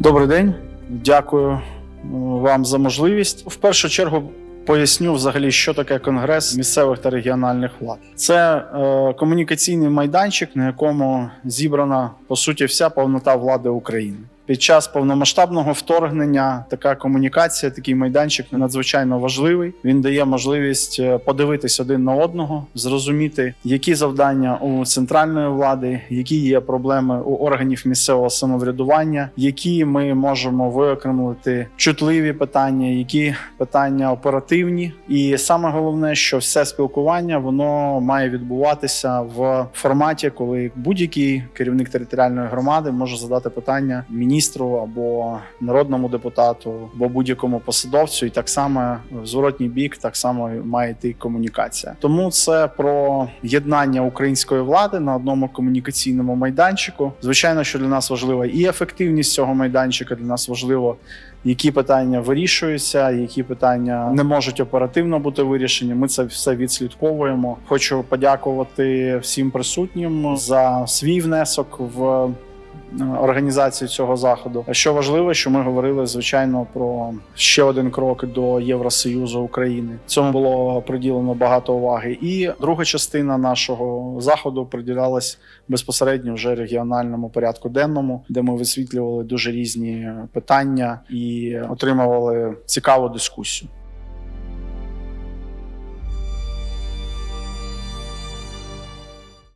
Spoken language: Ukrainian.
Добрий день, дякую вам за можливість. В першу чергу поясню взагалі, що таке конгрес місцевих та регіональних влад. Це е, комунікаційний майданчик, на якому зібрана по суті вся повнота влади України. Під час повномасштабного вторгнення така комунікація, такий майданчик надзвичайно важливий. Він дає можливість е, подивитись один на одного, зрозуміти, які завдання у центральної влади, які є проблеми у органів місцевого самоврядування, які ми можемо виокремлити чутливі питання, які питання оперативні. І саме головне, що все спілкування воно має відбуватися в форматі, коли будь-який керівник територіальної громади може задати питання міністру або народному депутату, або будь-якому посадовцю, і так само в зворотній бік так само має йти комунікація. Тому це про єднання української влади на одному комунікаційному майданчику. Звичайно, що для нас важлива і ефективність цього майданчика. Для нас важливо. Які питання вирішуються, які питання не можуть оперативно бути вирішені. Ми це все відслідковуємо. Хочу подякувати всім присутнім за свій внесок в е, організацію цього заходу. Що важливо, що ми говорили звичайно про ще один крок до Євросоюзу України. Цьому було приділено багато уваги. І друга частина нашого заходу приділялась безпосередньо вже регіональному порядку денному, де ми висвітлювали дуже різні питання і отримували цікаву дискусію.